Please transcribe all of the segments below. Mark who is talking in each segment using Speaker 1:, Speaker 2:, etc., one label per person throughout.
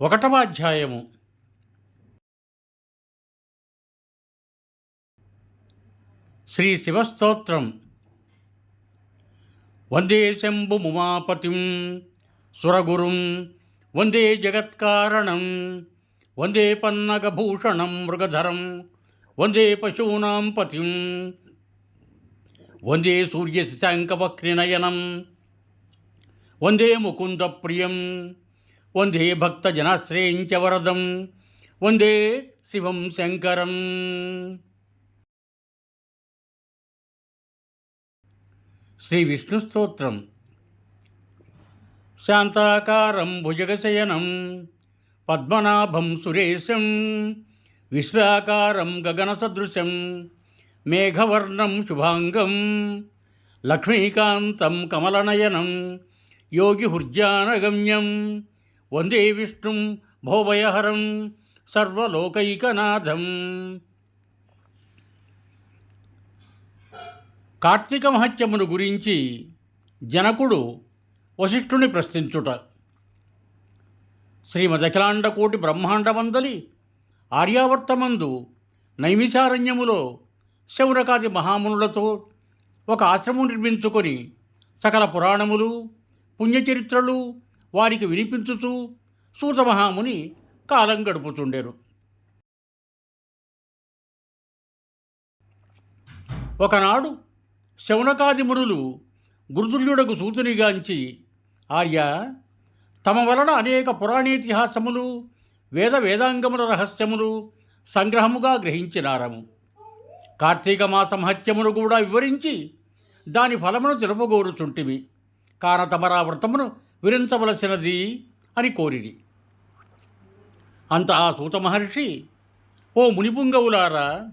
Speaker 1: ఒకటవ అధ్యాయము శ్రీ శివస్తోత్రం వందే శంభు ముమాపతిం సురగురుం వందే జగత్కారణం వందే పన్నగభూషణం మృగధరం వందే పశూనాం పతిం వందే సూర్యశశాంకవక్రినయనం వందే ముకుందప్రియం వందే భక్తజనాశ్రయించ వరదం. వందే శివం శంకరం. శ్రీ విష్ణు స్తోత్రం. శాంతాకారం భుజగశయనం. పద్మనాభం సురేశం. విశ్వాకారం గగనసదృశం. మేఘవర్ణం శుభాంగం. లక్ష్మీకాంతం కమలనయనం. యోగిహుర్జానగమ్యం వందే విష్ణుం భోభయహరం సర్వలోకైకనాథం. కార్తీక మహత్యమును గురించి జనకుడు వశిష్ఠుని ప్రశ్నించుట. శ్రీమదఖిలాండకోటి బ్రహ్మాండమందలి ఆర్యావర్తమందు నైమిషారణ్యములో శౌనకాది మహామునులతో ఒక ఆశ్రమం నిర్మించుకొని సకల పురాణములు పుణ్యచరిత్రలు వారికి వినిపించుచూ సూతమహాముని కాలం గడుపుతుండేరు ఒకనాడు శౌనకాది మునులు గురుతుల్యుడకు సూతునిగాంచి ఆర్య తమ వలన అనేక పురాణేతిహాసములు వేద వేదాంగముల రహస్యములు సంగ్రహముగా గ్రహించినారము. కార్తీక మాస మహత్యమును కూడా వివరించి దాని ఫలమును తెలుపగోరుచుంటివి కాన తమరా వ్రతమును విరించవలసినది అని కోరిరి. అంత ఆ సూత మహర్షి ఓ మునిపుంగవులారా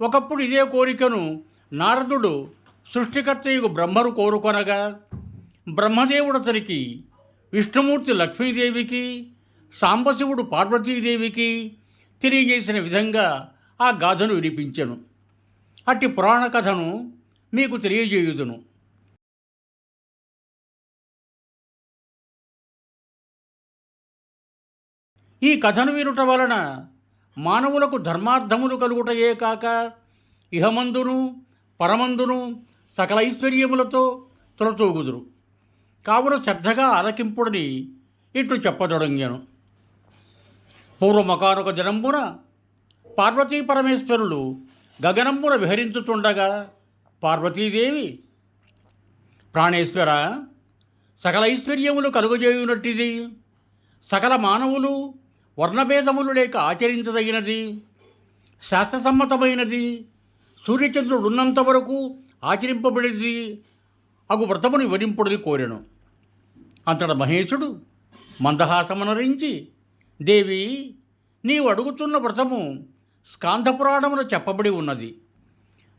Speaker 1: ఒకప్పుడు ఇదే కోరికను నారదుడు సృష్టికర్తయుగు బ్రహ్మను కోరుకొనగా బ్రహ్మదేవుడు అతనికి విష్ణుమూర్తి లక్ష్మీదేవికి సాంబశివుడు పార్వతీదేవికి తెలియజేసిన విధంగా ఆ గాథను వినిపించెను. అట్టి పురాణ కథను మీకు తెలియజేయుదును. ఈ కథను వినుట వలన మానవులకు ధర్మార్థములు కలుగుటయే కాక ఇహమందును పరమందును సకల ఐశ్వర్యములతో తొలతూగుదురు. కావున శ్రద్ధగా ఆలకింపుడని ఇట్లు చెప్పదొడంగాను. పూర్వమకానొక జనంబున పార్వతీ పరమేశ్వరులు గగనంబున విహరించుతుండగా పార్వతీదేవి ప్రాణేశ్వర సకల ఐశ్వర్యములు కలుగజేయునట్టిది. సకల మానవులు వర్ణభేదములు లేక ఆచరించదగినది శాస్త్రసమ్మతమైనది సూర్యచంద్రుడు ఉన్నంత వరకు ఆచరింపబడినది అగు వ్రతముని వివరింపుడని కోరెను. అంతట మహేశుడు మందహాసమనరించి దేవి నీవు అడుగుతున్న వ్రతము స్కాంధపురాణమున చెప్పబడి ఉన్నది.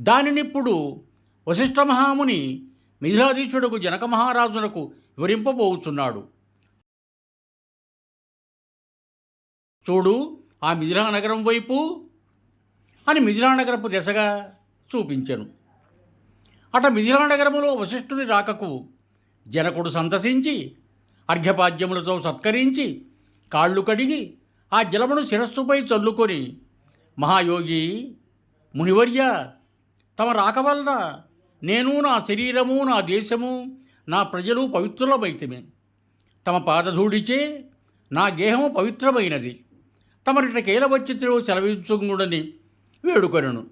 Speaker 1: దానినిప్పుడు వశిష్ఠ మహాముని మిథిలాధీశుడుకు జనక మహారాజునకు వివరింపబోతున్నాడు చూడు ఆ మిథిలా నగరం వైపు అని మిథిలా నగరపు దిశగా చూపించెను. అట మిథిలా నగరములో వశిష్ఠుని రాకకు జనకుడు సంతసించి అర్ఘ్యపాద్యములతో సత్కరించి కాళ్ళు కడిగి ఆ జలమును శిరస్సుపై చల్లుకొని మహాయోగి మునివర్య తమ రాక వల్ల నేను నా శరీరము నా దేశము నా ప్రజలు పవిత్రులమైతమే. తమ పాదధూడిచే నా గేహము పవిత్రమైనది. తమరిట కేలవచ్చితిలో సెలవించుకుడని వేడుకొనను.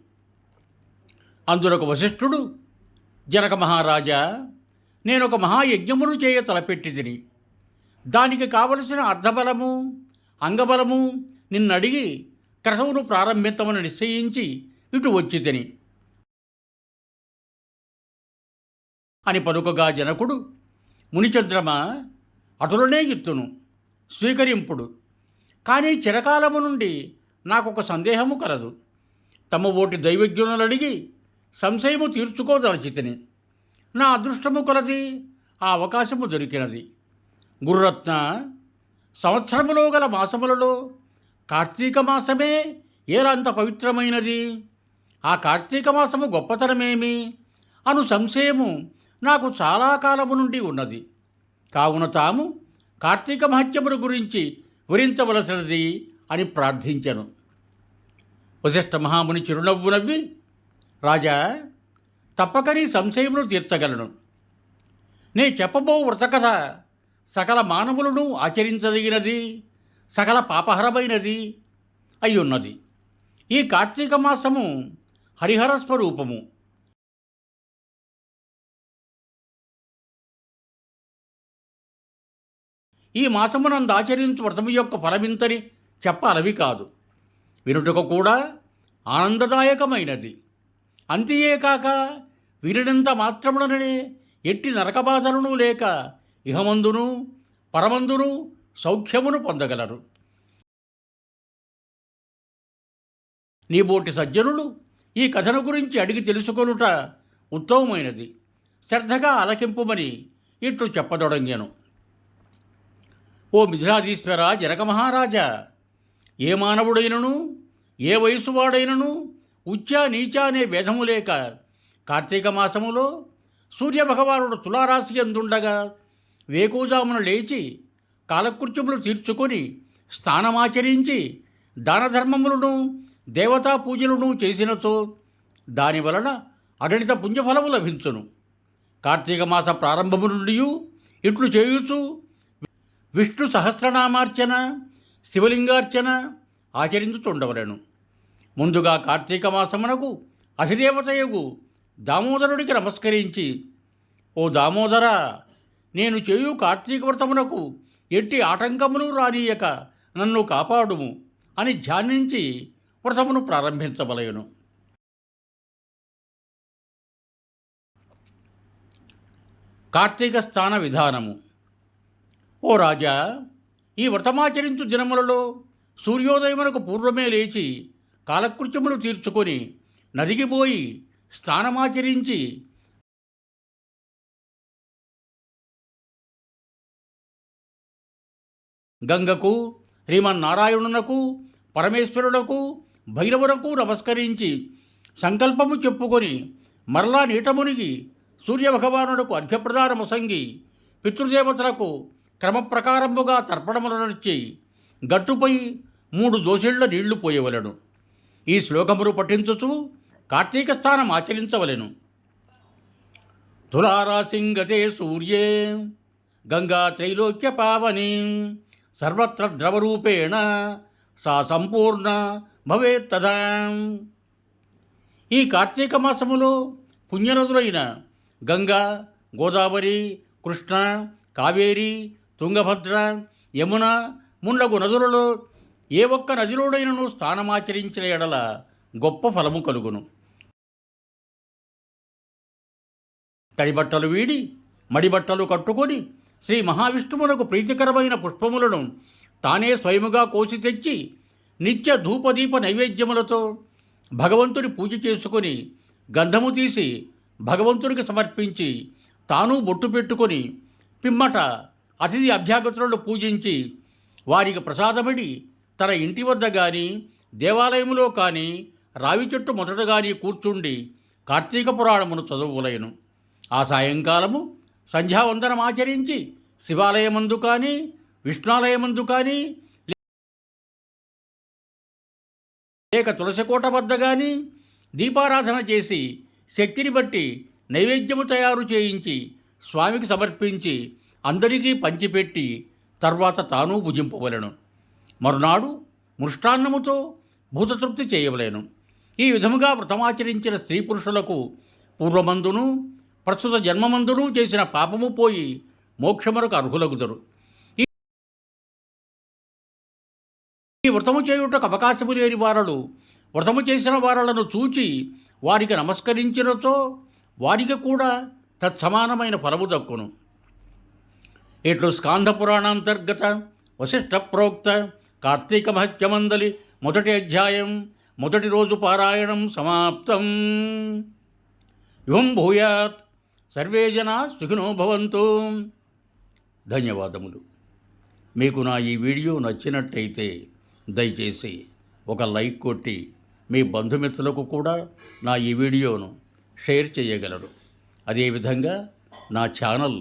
Speaker 1: అందునొక వశిష్ఠుడు జనక మహారాజా నేను ఒక మహాయజ్ఞమును చేయ తలపెట్టిదిని దానికి కావలసిన అర్ధబలము అంగబలము నిన్నడిగి క్రతువును ప్రారంభించమని నిశ్చయించి ఇటు వచ్చి తిని అని పలుకగా జనకుడు మునిచంద్రమ అటులనే ఇత్తును స్వీకరింపుడు. కానీ చిరకాలము నుండి నాకు ఒక సందేహము కలదు. తమ ఓటి దైవజ్ఞులను అడిగి సంశయము తీర్చుకోదలచితిని. నా అదృష్టము కొలది ఆ అవకాశము దొరికినది. గురురత్న సంవత్సరములో గల మాసములలో కార్తీక మాసమే ఏలంత పవిత్రమైనది. ఆ కార్తీక మాసము గొప్పతనమేమి అను సంశయము నాకు చాలా కాలము నుండి ఉన్నది. కావున తాము కార్తీక మహత్యముల గురించి వివరించవలసినది అని ప్రార్థించను. వశిష్ఠ మహాముని చిరునవ్వు నవ్వి రాజా తప్పకని సంశయమును తీర్చగలను. నే చెప్పబో వ్రతకథ సకల మానవులను ఆచరించదగినది సకల పాపహరమైనది అయ్యున్నది. ఈ కార్తీక మాసము హరిహర స్వరూపము. ఈ మాసమునందు ఆచరించు వ్రతము యొక్క ఫలమింతని చెప్పాలవి కాదు. వినుటకు కూడా ఆనందదాయకమైనది. అంతేకాక వినినంత మాత్రముననే ఎట్టి నరకబాధలను లేక ఇహమందును పరమందును సౌఖ్యమును పొందగలరు. నీబోటి సజ్జనులు ఈ కథను గురించి అడిగి తెలుసుకొనుట ఉత్తమమైనది. శ్రద్ధగా ఆలకింపుమని ఇట్లు చెప్పదొడంగాను. ఓ మిథిలాధీశ్వర జనక మహారాజా ఏ మానవుడైనను ఏ వయసువాడైనను ఉచ్చ నీచ అనే భేదము లేక కార్తీక మాసములో సూర్యభగవానుడు తులారాశి ఎందుండగా? వేకుజామున లేచి కాలకృత్యములు తీర్చుకొని స్నానమాచరించి దానధర్మములను దేవతా పూజలను చేసినచో దాని వలన అగణిత పుణ్యఫలము లభించును. కార్తీక మాస ప్రారంభము నుండి ఇట్లు చేయుచు విష్ణు సహస్రనామార్చన శివలింగార్చన ఆచరించుతుండవలను. ముందుగా కార్తీక మాసమునకు అధిదేవతయగు దామోదరుడికి నమస్కరించి ఓ దామోదర నేను చేయు కార్తీక వ్రతమునకు ఎట్టి ఆటంకములు రానీయక నన్ను కాపాడుము అని ధ్యానించి వ్రతమును ప్రారంభించవలయను కార్తీక స్థాన విధానము. ఓ రాజా ఈ వ్రతమాచరించు దినములలో సూర్యోదయమునకు పూర్వమే లేచి కాలకృత్యములు తీర్చుకొని నదికి పోయి స్నానమాచరించి గంగకు శ్రీమన్నారాయణునకు పరమేశ్వరులకు భైరవునకు నమస్కరించి సంకల్పము చెప్పుకొని మరలా నీట మునిగి అర్ఘ్యప్రదానము సంగి పితృదేవతలకు క్రమప్రకారముగా తర్పణములనొచ్చి గట్టుపై మూడు దోసిళ్ళ నీళ్ళు పోయవలను. ఈ శ్లోకములు పఠించుచు కార్తీక స్థానం ఆచరించవలెను. తులారాసింగతే సూర్యే గంగా త్రైలోక్య పావని సర్వత్ర ద్రవరూపేణ సా సంపూర్ణ భవేత్ ఈ కార్తీక మాసములో పుణ్యనదులైన గంగా గోదావరి కృష్ణ కావేరి తుంగభద్ర యమున మున్నగు నదులలో ఏ ఒక్క నదిలోడైనను స్థానమాచరించిన ఎడల గొప్ప ఫలము కలుగును. తడిబట్టలు వీడి మడిబట్టలు కట్టుకొని శ్రీ మహావిష్ణువునకు ప్రీతికరమైన పుష్పములను తానే స్వయముగా కోసి తెచ్చి నిత్య ధూపదీప నైవేద్యములతో భగవంతుని పూజ చేసుకొని గంధము తీసి భగవంతునికి సమర్పించి తాను బొట్టు పెట్టుకొని పిమ్మట అతిథి అభ్యాగతులను పూజించి వారికి ప్రసాదమిడి తన ఇంటి వద్ద కానీ దేవాలయంలో కానీ రావి చెట్టు మొదట కానీ కూర్చుండి కార్తీక పురాణమును చదువులయను ఆ సాయంకాలము సంధ్యావందనం ఆచరించి శివాలయమందు కానీ విష్ణాలయమందు కానీ లేక తులసికోట వద్ద కానీ దీపారాధన చేసి శక్తిని బట్టి నైవేద్యము తయారు చేయించి స్వామికి సమర్పించి అందరికీ పంచిపెట్టి తర్వాత తాను భుజింపవలను. మరునాడు మృష్టాన్నముతో భూతతృప్తి చేయవలేను. ఈ విధముగా వ్రతమాచరించిన స్త్రీ పురుషులకు పూర్వమందును ప్రస్తుత జన్మమందును చేసిన పాపము పోయి మోక్షమునకు అర్హులగుదరు. ఈ వ్రతము చేయుటకు అవకాశము లేని వారలు వ్రతము చేసిన వారలను చూచి వారికి నమస్కరించినతో వారికి కూడా తత్సమానమైన ఫలము దక్కును. ఇట్లు స్కాంధపురాణాంతర్గత వశిష్ట ప్రోక్త కార్తీక మహత్యమందలి మొదటి అధ్యాయం మొదటి రోజు పారాయణం సమాప్తం. యువం భూయాత్ సర్వే జనా సుఖినో భవంతు. ధన్యవాదములు. మీకు నా ఈ వీడియో నచ్చినట్టయితే దయచేసి ఒక లైక్ కొట్టి మీ బంధుమిత్రులకు కూడా నా ఈ వీడియోను షేర్ చేయగలరు. అదేవిధంగా నా ఛానల్